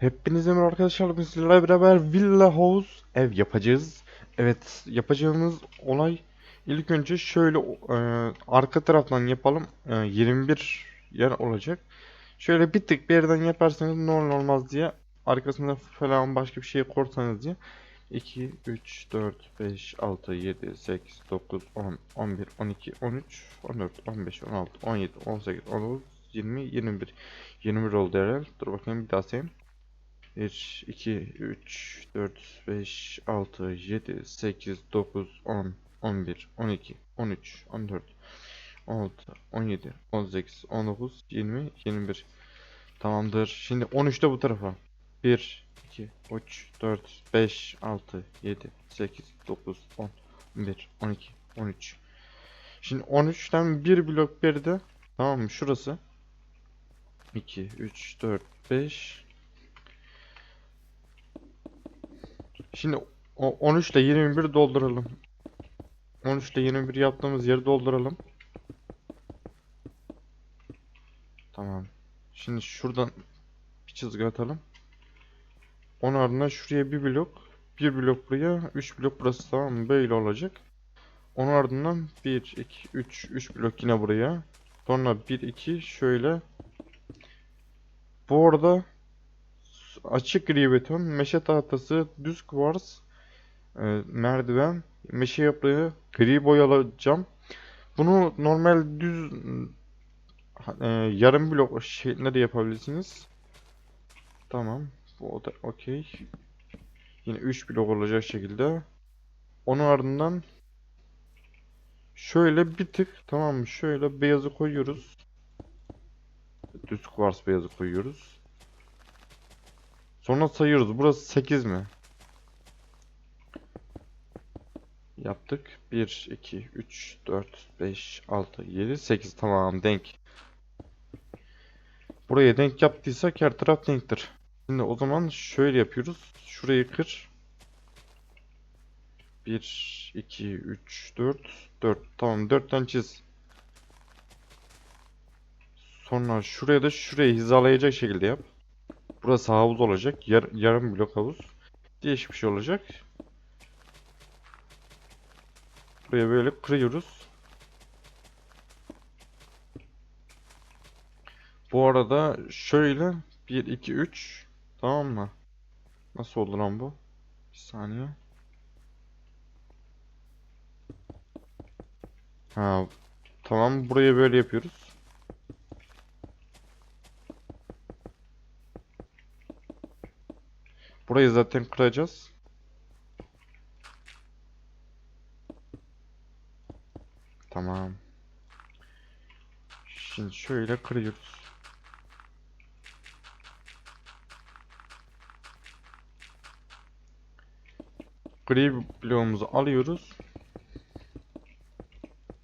Hepinize merhaba arkadaşlar. Bugün sizlerle beraber Villa House ev yapacağız. Evet, yapacağımız olay ilk önce şöyle e, arka taraftan yapalım. E, 21 yer olacak. Şöyle bir tık bir yerden yaparsanız ne olur olmaz diye arkasında falan başka bir şey korsanız diye 2, 3, 4, 5, 6, 7, 8, 9, 10, 11, 12, 13, 14, 15, 16, 17, 18, 19, 20, 21. 21 oldu herhalde. Dur bakayım bir daha sayayım. 1, 2, 3, 4, 5, 6, 7, 8, 9, 10, 11, 12, 13, 14, 16, 17, 18, 19, 20, 21. Tamamdır. Şimdi 13'te bu tarafa. 1, 2, 3, 4, 5, 6, 7, 8, 9, 10, 11, 12, 13. Şimdi 13'ten bir blok geride. Tamam mı? Şurası. 2, 3, 4, 5. Şimdi o 13 ile 21 dolduralım. 13 ile 21 yaptığımız yeri dolduralım. Tamam. Şimdi şuradan bir çizgi atalım. Onun ardından şuraya bir blok. Bir blok buraya. 3 blok burası tamam mı? Böyle olacak. Onun ardından 1, 2, 3, 3 blok yine buraya. Sonra 1, 2 şöyle. Bu arada açık gri beton, meşe tahtası, düz kuvars, e, merdiven, meşe yaprağı, gri boyalayacağım. Bunu normal düz e, yarım blok şeklinde de yapabilirsiniz. Tamam. Bu da okey. Yine 3 blok olacak şekilde. Onun ardından şöyle bir tık tamam mı? Şöyle beyazı koyuyoruz. Düz kuvars beyazı koyuyoruz. Sonra sayıyoruz. Burası 8 mi? Yaptık. 1, 2, 3, 4, 5, 6, 7, 8. Tamam denk. Buraya denk yaptıysak her taraf denktir. Şimdi o zaman şöyle yapıyoruz. Şurayı kır. 1, 2, 3, 4, 4. Tamam 4 tane çiz. Sonra şuraya da şurayı hizalayacak şekilde yap. Burası havuz olacak. Yar yarım blok havuz. Değişik bir şey olacak. Buraya böyle kırıyoruz. Bu arada şöyle 1 2 3 tamam mı? Nasıl oldu lan bu? Bir saniye. Ha tamam buraya böyle yapıyoruz. Burayı zaten kıracağız. Tamam. Şimdi şöyle kırıyoruz. Gri bloğumuzu alıyoruz.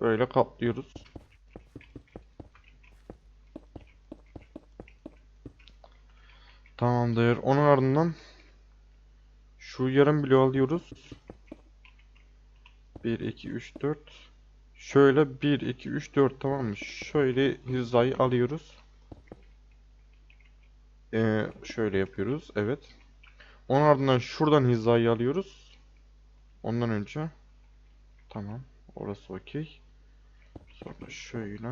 Böyle kaplıyoruz. Tamamdır. Onun ardından şu yarım bloğu alıyoruz. 1, 2, 3, 4. Şöyle 1, 2, 3, 4 tamam mı? Şöyle hizayı alıyoruz. Ee, şöyle yapıyoruz. Evet. Onun ardından şuradan hizayı alıyoruz. Ondan önce. Tamam. Orası okey. Sonra şöyle.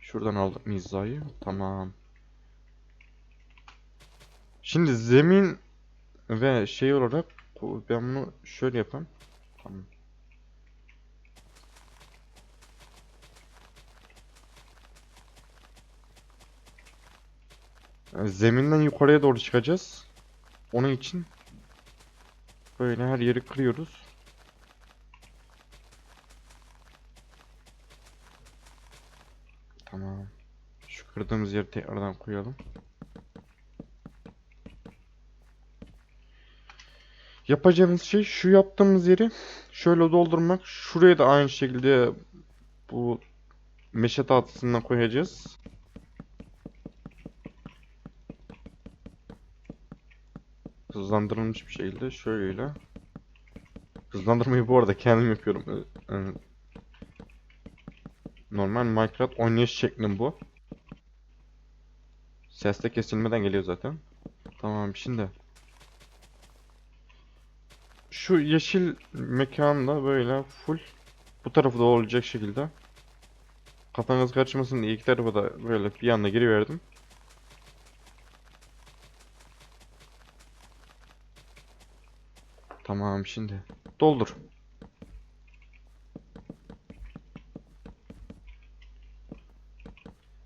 Şuradan aldık hizayı. Tamam. Şimdi zemin ve şey olarak ben bunu şöyle yapayım. Tamam. Yani zeminden yukarıya doğru çıkacağız. Onun için böyle her yeri kırıyoruz. Tamam. Şu kırdığımız yeri tekrardan koyalım. Yapacağımız şey şu yaptığımız yeri şöyle doldurmak. Şuraya da aynı şekilde bu meşe tahtasından koyacağız. Hızlandırılmış bir şekilde şöyle. Hızlandırmayı bu arada kendim yapıyorum. Normal Minecraft oynayış şeklim bu. Ses de kesilmeden geliyor zaten. Tamam şimdi. Şu yeşil mekanda böyle full bu tarafı da olacak şekilde. Kafanız karışmasın diye iki tarafa da böyle bir anda giriverdim. Tamam şimdi. Doldur.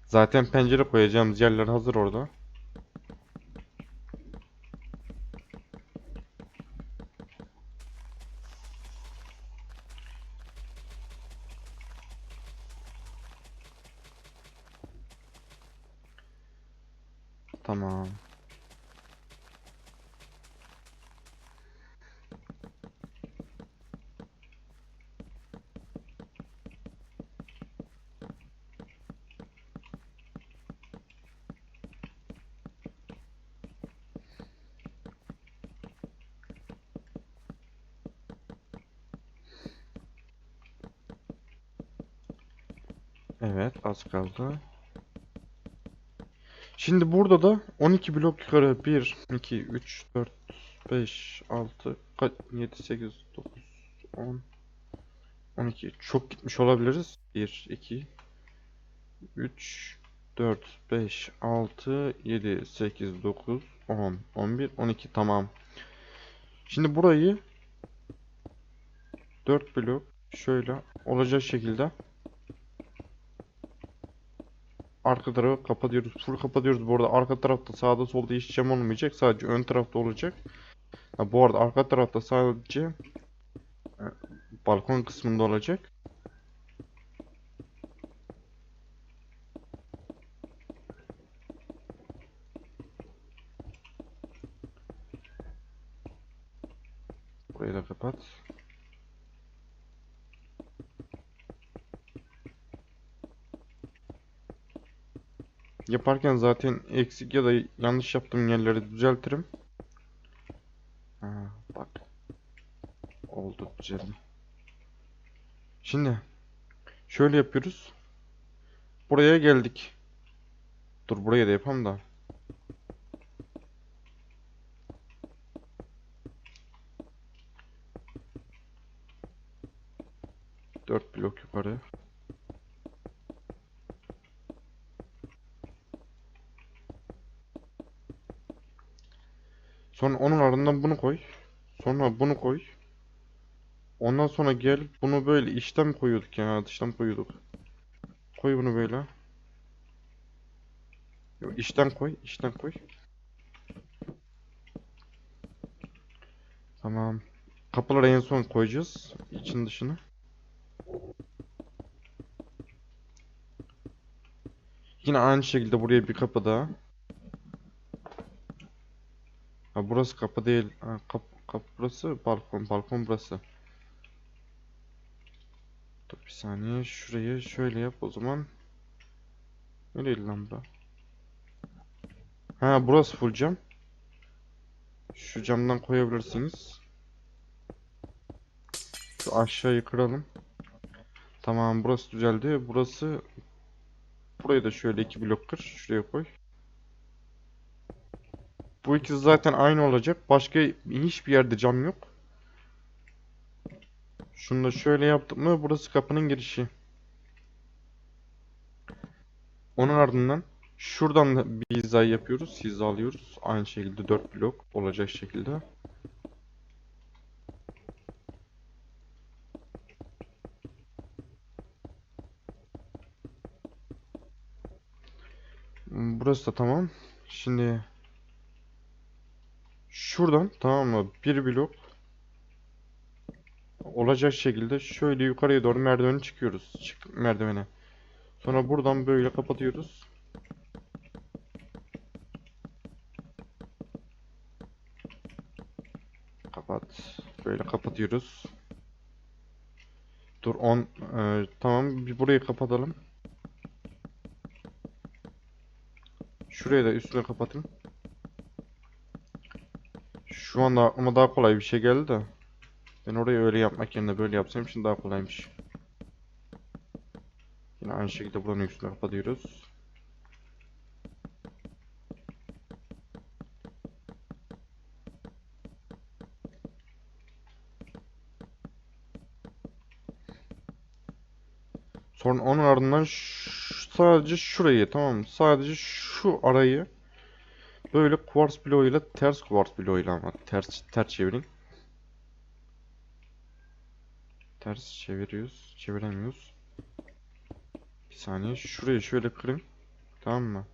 Zaten pencere koyacağımız yerler hazır orada. Tamam. Evet, az kaldı. Şimdi burada da 12 blok yukarı 1, 2, 3, 4, 5, 6, 7, 8, 9, 10, 12. Çok gitmiş olabiliriz. 1, 2, 3, 4, 5, 6, 7, 8, 9, 10, 11, 12. Tamam. Şimdi burayı 4 blok şöyle olacak şekilde arka tarafı kapatıyoruz. Full kapatıyoruz. Bu arada arka tarafta sağda solda hiç cam olmayacak. Sadece ön tarafta olacak. Ha, bu arada arka tarafta sadece e, balkon kısmında olacak. Burayı da kapat. Yaparken zaten eksik ya da yanlış yaptığım yerleri düzeltirim. Ha, bak. Oldu düzeldi. Şimdi şöyle yapıyoruz. Buraya geldik. Dur buraya da yapalım da. Dört blok yukarı. Sonra onun ardından bunu koy. Sonra bunu koy. Ondan sonra gel bunu böyle mi koyuyorduk ya dıştan mı koyuyorduk? Koy bunu böyle. Yok içten koy, içten koy. Tamam. Kapıları en son koyacağız. İçin dışını. Yine aynı şekilde buraya bir kapı daha. Ha burası kapı değil. Ha, kap, kap burası balkon. Balkon burası. Dur bir saniye. Şurayı şöyle yap o zaman. Nereye lan bura? Ha burası full cam. Şu camdan koyabilirsiniz. Şu aşağıyı kıralım. Tamam burası düzeldi. Burası Burayı da şöyle iki blok kır. Şuraya koy. Bu ikisi zaten aynı olacak. Başka hiçbir yerde cam yok. Şunu da şöyle yaptık mı burası kapının girişi. Onun ardından şuradan da bir hizayı yapıyoruz. Hizalıyoruz. Aynı şekilde 4 blok olacak şekilde. Burası da tamam. Şimdi şuradan tamam mı? Bir blok olacak şekilde şöyle yukarıya doğru merdiveni çıkıyoruz. Çık merdivene. Sonra buradan böyle kapatıyoruz. Kapat. Böyle kapatıyoruz. Dur 10 e, tamam bir burayı kapatalım. Şurayı da üstüne kapatın. Şu anda aklıma daha kolay bir şey geldi de. Ben orayı öyle yapmak yerine böyle yapsam için daha kolaymış. Yine aynı şekilde buranın üstünü kapatıyoruz. Sonra onun ardından sadece şurayı tamam mı? Sadece şu arayı böyle kuvars bloğuyla ters kuvars bloğuyla ama ters ters çevirin. Ters çeviriyoruz. Çeviremiyoruz. Bir saniye. Şurayı şöyle kırın. Tamam mı?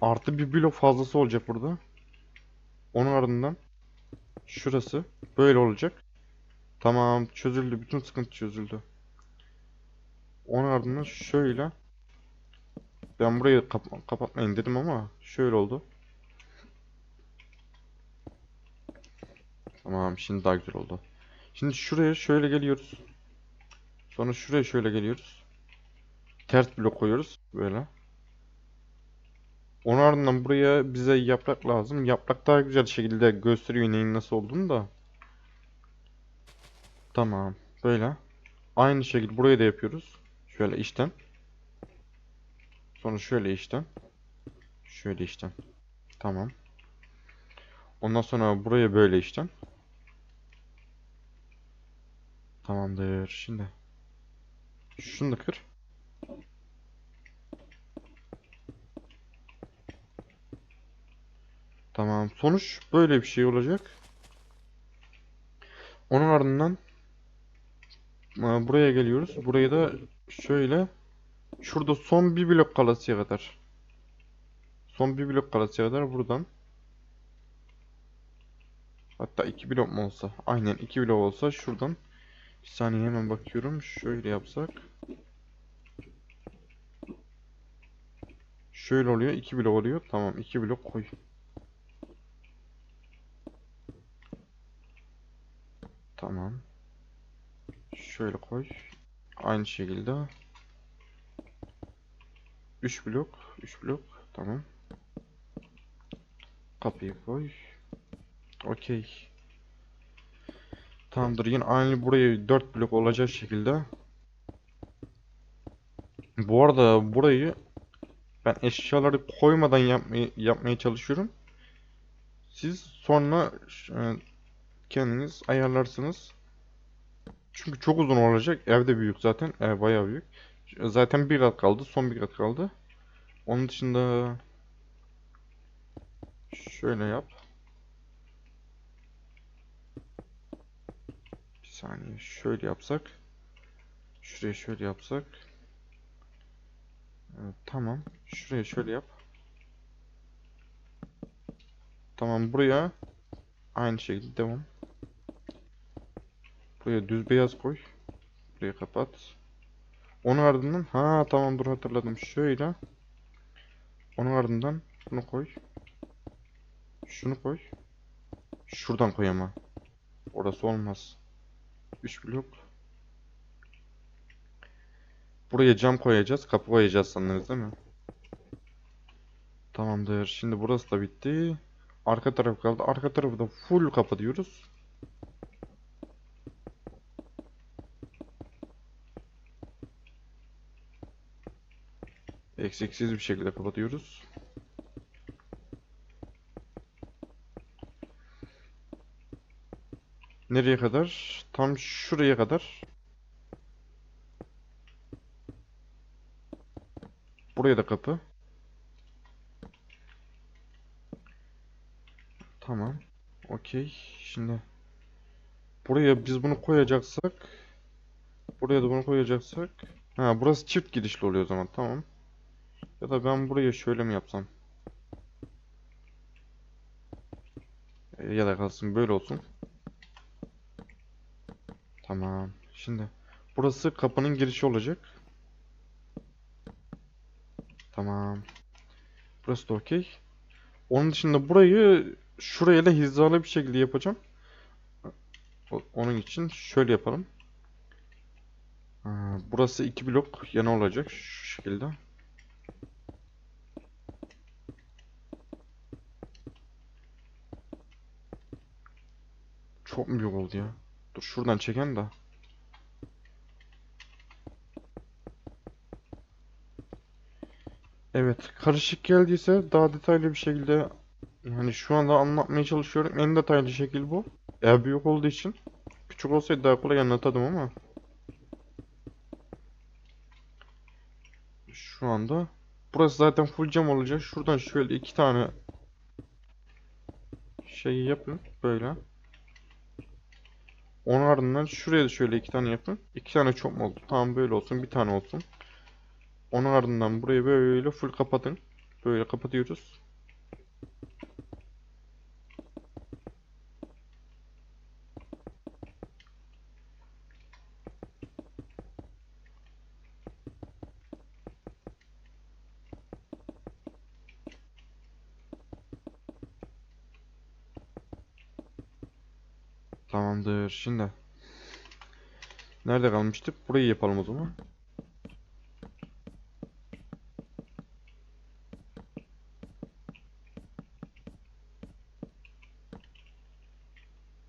Artı bir blok fazlası olacak burada. Onun ardından şurası böyle olacak. Tamam çözüldü. Bütün sıkıntı çözüldü. Onun ardından şöyle. Ben burayı kap- kapatmayın dedim ama şöyle oldu. Tamam şimdi daha güzel oldu. Şimdi şuraya şöyle geliyoruz. Sonra şuraya şöyle geliyoruz. Ters blok koyuyoruz böyle. Onun ardından buraya bize yaprak lazım. Yaprak daha güzel şekilde gösteriyor neyin nasıl olduğunu da. Tamam. Böyle. Aynı şekilde buraya da yapıyoruz. Şöyle içten. Sonra şöyle içten. Şöyle içten. Tamam. Ondan sonra buraya böyle içten. Tamamdır. Şimdi. Şunu da kır. Tamam. Sonuç böyle bir şey olacak. Onun ardından e, buraya geliyoruz. Burayı da şöyle şurada son bir blok kalasıya kadar. Son bir blok kalasıya kadar buradan. Hatta iki blok mu olsa? Aynen iki blok olsa şuradan. Bir saniye hemen bakıyorum. Şöyle yapsak. Şöyle oluyor. iki blok oluyor. Tamam iki blok koy. Tamam. Şöyle koy. Aynı şekilde. 3 blok. 3 blok. Tamam. Kapıyı koy. Okey. Tamamdır. Yine aynı burayı 4 blok olacak şekilde. Bu arada burayı ben eşyaları koymadan yapmaya, yapmaya çalışıyorum. Siz sonra e, kendiniz ayarlarsınız. Çünkü çok uzun olacak. Evde büyük zaten. Ev bayağı büyük. Zaten bir kat kaldı. Son bir kat kaldı. Onun dışında şöyle yap. Bir saniye. Şöyle yapsak. Şuraya şöyle yapsak. Evet, tamam. Şuraya şöyle yap. Tamam buraya aynı şekilde devam. Buraya düz beyaz koy. Buraya kapat. Onun ardından ha tamam dur hatırladım. Şöyle. Onun ardından bunu koy. Şunu koy. Şuradan koy ama. Orası olmaz. 3 blok. Buraya cam koyacağız. Kapı koyacağız sanırız değil mi? Tamamdır. Şimdi burası da bitti. Arka taraf kaldı. Arka tarafı da full kapı diyoruz. Eksiksiz bir şekilde kapatıyoruz. Nereye kadar? Tam şuraya kadar. Buraya da kapı. Tamam. Okey. Şimdi buraya biz bunu koyacaksak buraya da bunu koyacaksak ha burası çift gidişli oluyor o zaman. Tamam. Ya da ben buraya şöyle mi yapsam? Ya da kalsın böyle olsun. Tamam. Şimdi burası kapının girişi olacak. Tamam. Burası da okey. Onun dışında burayı şuraya da hizalı bir şekilde yapacağım. Onun için şöyle yapalım. Ha, Burası iki blok yana olacak şu şekilde. Çok mu büyük oldu ya? Dur şuradan çeken de. Evet, karışık geldiyse daha detaylı bir şekilde yani şu anda anlatmaya çalışıyorum. En detaylı şekil bu. Eğer büyük olduğu için küçük olsaydı daha kolay anlatırdım ama Şu anda. Burası zaten full cam olacak. Şuradan şöyle iki tane şey yapın. Böyle. Onun ardından şuraya da şöyle iki tane yapın. İki tane çok mu oldu? Tamam böyle olsun. Bir tane olsun. Onun ardından burayı böyle full kapatın. Böyle kapatıyoruz. Tamamdır. Şimdi nerede kalmıştık? Burayı yapalım o zaman.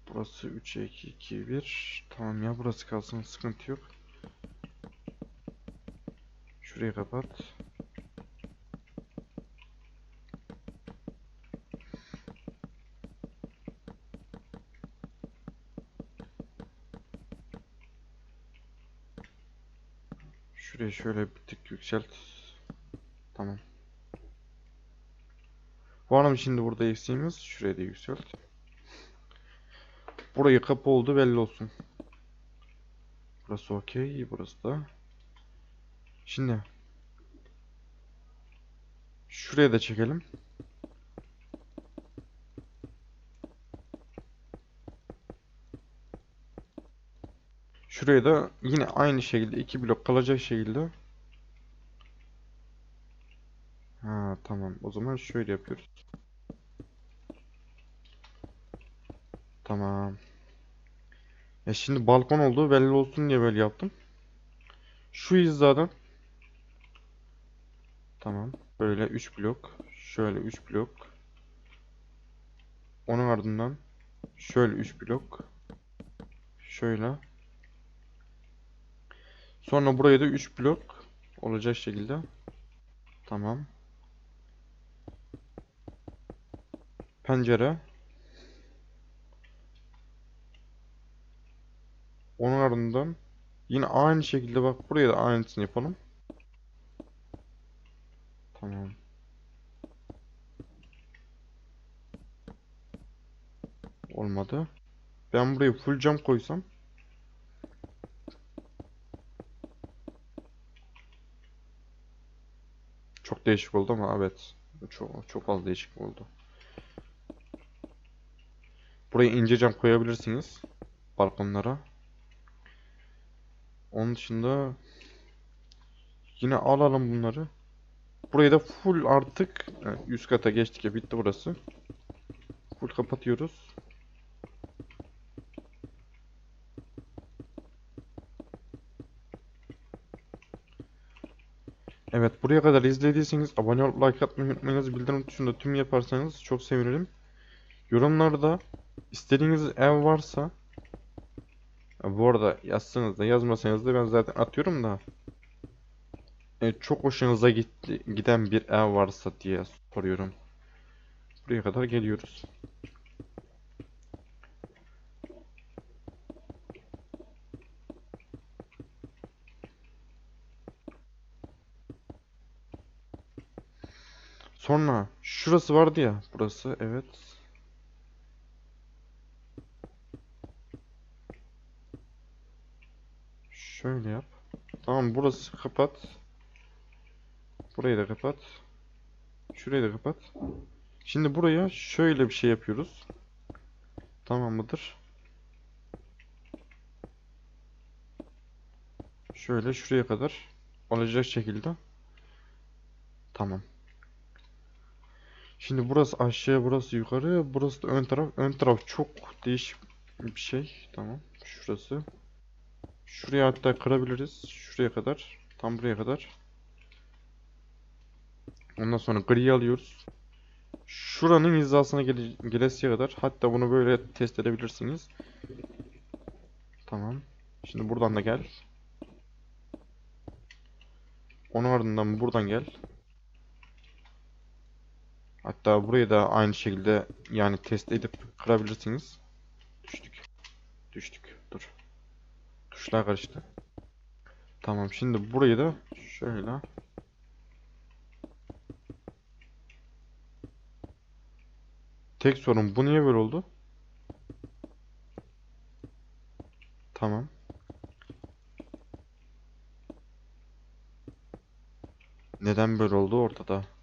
Burası 3'e 2 2 1. Tamam ya burası kalsın sıkıntı yok. Şurayı kapat. Şurayı şöyle bir tık yükselt. Tamam. Var mı şimdi burada eksiğimiz? Şurayı da yükselt. Burayı kapı oldu belli olsun. Burası okey. Burası da. Şimdi. Şuraya da çekelim. Şuraya da yine aynı şekilde iki blok kalacak şekilde. Ha tamam. O zaman şöyle yapıyoruz. Tamam. Ya şimdi balkon olduğu belli olsun diye böyle yaptım. Şu hizadan. Tamam. Böyle 3 blok. Şöyle 3 blok. Onun ardından şöyle 3 blok. Şöyle. Sonra buraya da 3 blok olacak şekilde. Tamam. Pencere. Onun ardından yine aynı şekilde bak buraya da aynısını yapalım. Tamam. Olmadı. Ben buraya full cam koysam. Çok değişik oldu ama evet. Çok, çok fazla değişik oldu. Buraya ince cam koyabilirsiniz. Balkonlara. Onun dışında yine alalım bunları. Burayı da full artık evet, üst kata geçtik ya bitti burası. Full kapatıyoruz. Evet buraya kadar izlediyseniz abone olup like atmayı unutmayınız. Bildirim tuşunda tüm yaparsanız çok sevinirim. Yorumlarda istediğiniz ev varsa Bu arada yazsanız da yazmasanız da ben zaten atıyorum da e, çok hoşunuza gitti, giden bir ev varsa diye soruyorum. Buraya kadar geliyoruz. Sonra şurası vardı ya burası evet. Şöyle yap. Tamam burası kapat. Burayı da kapat. Şurayı da kapat. Şimdi buraya şöyle bir şey yapıyoruz. Tamam mıdır? Şöyle şuraya kadar olacak şekilde. Tamam. Şimdi burası aşağı, burası yukarı, burası da ön taraf. Ön taraf çok değişik bir şey. Tamam. Şurası. Şuraya hatta kırabiliriz. Şuraya kadar. Tam buraya kadar. Ondan sonra griyi alıyoruz. Şuranın hizasına gele gelesiye kadar. Hatta bunu böyle test edebilirsiniz. Tamam. Şimdi buradan da gel. Onun ardından buradan gel. Hatta burayı da aynı şekilde yani test edip kırabilirsiniz. Düştük. Düştük. Dur. Tuşlar karıştı. Tamam şimdi burayı da şöyle Tek sorun bu niye böyle oldu? Tamam. Neden böyle oldu ortada?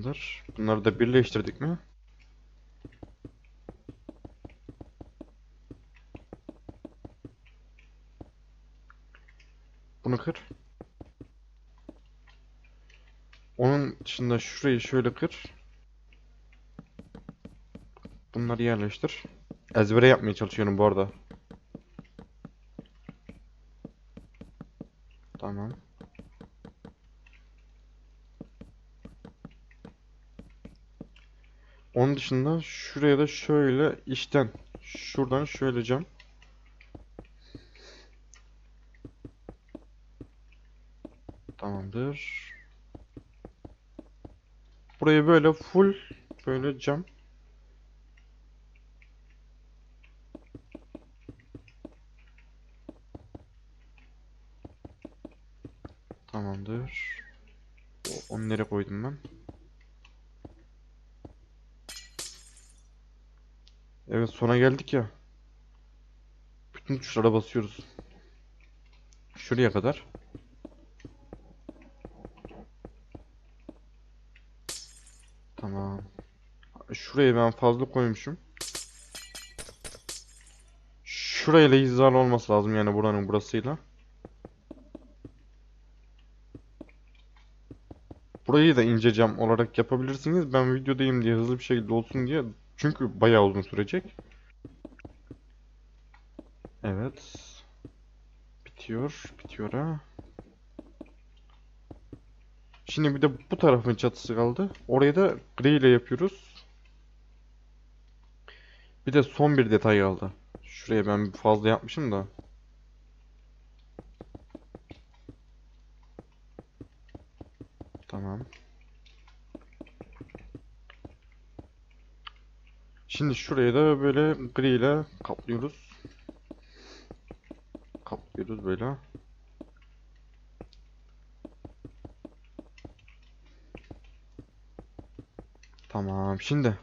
Tamamdır. Bunları da birleştirdik mi? Bunu kır. Onun dışında şurayı şöyle kır. Bunları yerleştir. Ezbere yapmaya çalışıyorum bu arada. Tamam. Onun dışında şuraya da şöyle içten şuradan şöyle cam. Tamamdır. Burayı böyle full böyle cam. Tamamdır. Onu nereye koydum ben? Evet sona geldik ya. Bütün tuşlara basıyoruz. Şuraya kadar. Tamam. Şuraya ben fazla koymuşum. Şurayla hizalı olması lazım yani buranın burasıyla. Burayı da ince cam olarak yapabilirsiniz. Ben videodayım diye hızlı bir şekilde olsun diye. Çünkü bayağı uzun sürecek. Evet. Bitiyor. Bitiyor ha. Şimdi bir de bu tarafın çatısı kaldı. Orayı da gri ile yapıyoruz. Bir de son bir detay kaldı. Şuraya ben fazla yapmışım da. Tamam. Şimdi şurayı da böyle gri ile kaplıyoruz. Kaplıyoruz böyle. Tamam. Şimdi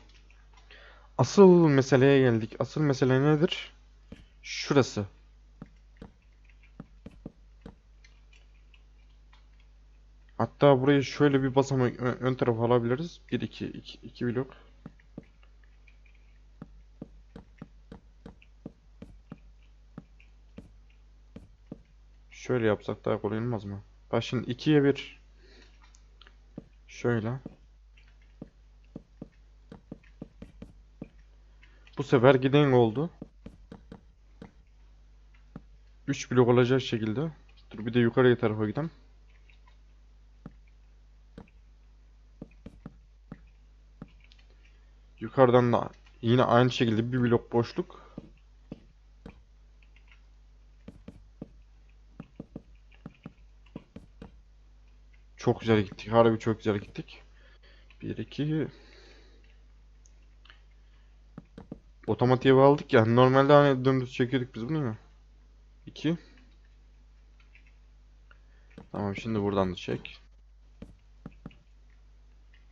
asıl meseleye geldik. Asıl mesele nedir? Şurası. Hatta burayı şöyle bir basamak ön, ön tarafa alabiliriz. 1 2 2 2 blok. Şöyle yapsak daha kolay olmaz mı? Bak şimdi 2'ye 1 şöyle. Bu sefer giden oldu. 3 blok olacak şekilde. Dur bir de yukarıya tarafa gidelim. Yukarıdan da yine aynı şekilde bir blok boşluk. Çok güzel gittik. Harbi çok güzel gittik. 1 2 Otomatiğe bağladık ya. Normalde hani dümdüz çekiyorduk biz bunu ya. 2 Tamam şimdi buradan da çek.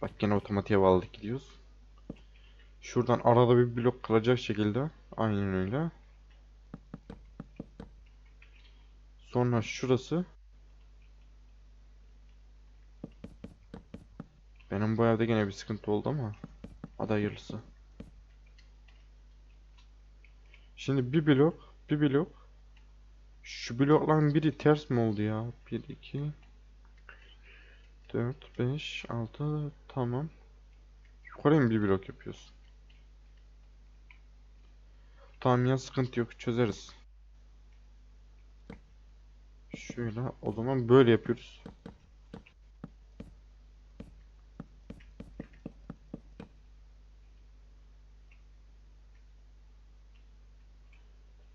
Bak gene otomatiğe bağladık gidiyoruz. Şuradan arada bir blok kalacak şekilde. Aynen öyle. Sonra şurası. Benim bu evde gene bir sıkıntı oldu ama. Hadi hayırlısı. Şimdi bir blok, bir blok. Şu blokların biri ters mi oldu ya? 1, 2, 4, 5, 6, tamam. Yukarıya mı bir blok yapıyorsun? Tamam ya sıkıntı yok çözeriz. Şöyle o zaman böyle yapıyoruz.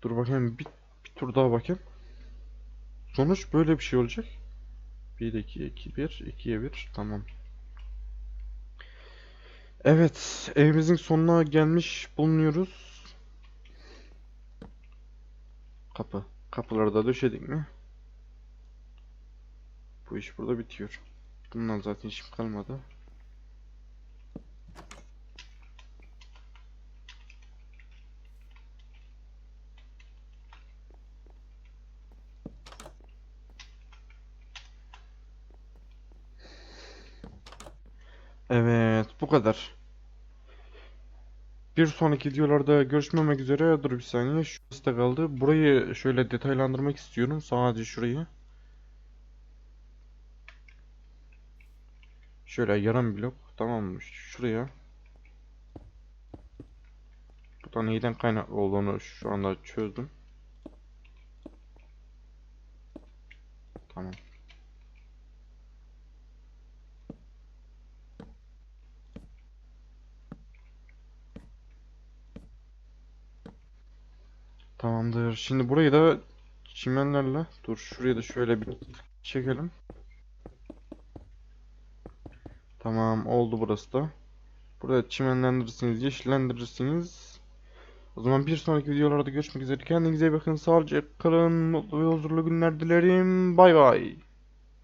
Dur bakayım bir, bir tur daha bakayım. Sonuç böyle bir şey olacak. 1 2 2 1 2'ye 1 tamam. Evet, evimizin sonuna gelmiş bulunuyoruz. Kapı. Kapıları da döşedik mi? Bu iş burada bitiyor. Bundan zaten işim kalmadı. Evet, bu kadar. Bir sonraki videolarda görüşmemek üzere. Dur bir saniye. Şurası da kaldı. Burayı şöyle detaylandırmak istiyorum. Sadece şurayı. Şöyle yarım blok. Tamam mı? Şuraya. Bu da neyden kaynaklı olduğunu şu anda çözdüm. Tamam. Tamamdır. Şimdi burayı da çimenlerle dur şurayı da şöyle bir çekelim. Tamam oldu burası da. Burada çimenlendirirsiniz, yeşillendirirsiniz. O zaman bir sonraki videolarda görüşmek üzere. Kendinize iyi bakın. Sağlıcakla kalın. Mutlu ve huzurlu günler dilerim. Bay bay.